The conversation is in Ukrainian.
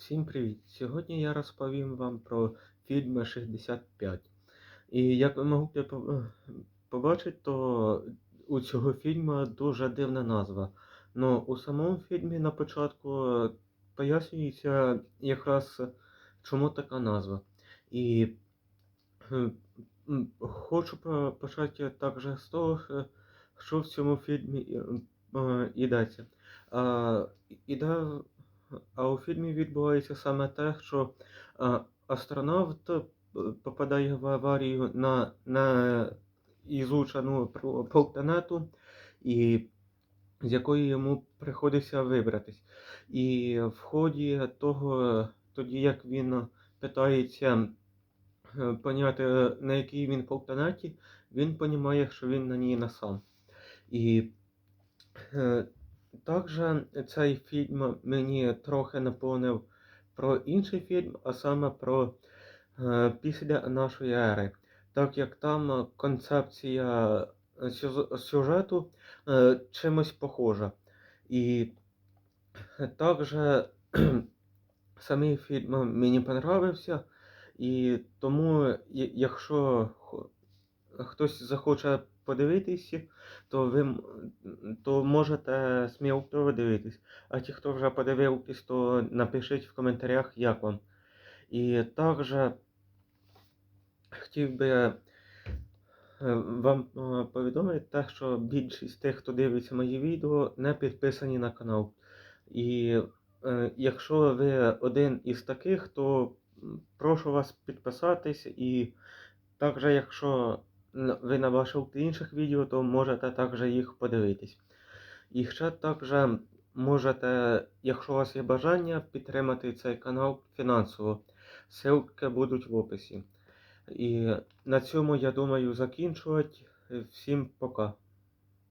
Всім привіт! Сьогодні я розповім вам про фільм 65. І як ви могли е, побачити, то у цього фільму дуже дивна назва. Ну, у самому фільмі на початку пояснюється якраз чому така назва. І е, хочу почати також з того, що- що в цьому фільмі е, е, йдеться. Іде а у фільмі відбувається саме те, що астронавт е, попадає в аварію на, на ізучену планету, і з якої йому приходиться вибратись. І в ході того, тоді як він питається е, поняти, на якій він планеті, він розуміє, що він на ній не сам. І Е, Також цей фільм мені трохи наповнив про інший фільм, а саме про е, після нашої ери. Так як там концепція сюжету е, чимось похожа. І також самий фільм мені понравився, і тому, якщо хтось захоче подивитися, то ви то можете сміло подивитись. А ті, хто вже подивився, то напишіть в коментарях, як вам. І також хотів би е, вам е, повідомити те, що більшість тих, хто дивиться мої відео, не підписані на канал. І е, якщо ви один із таких, то прошу вас підписатись. І також, якщо ви набачите інших відео, то можете також їх подивитись. І ще також можете, якщо у вас є бажання, підтримати цей канал фінансово. Ссылки будуть в описі. І на цьому я думаю закінчувати. Всім пока.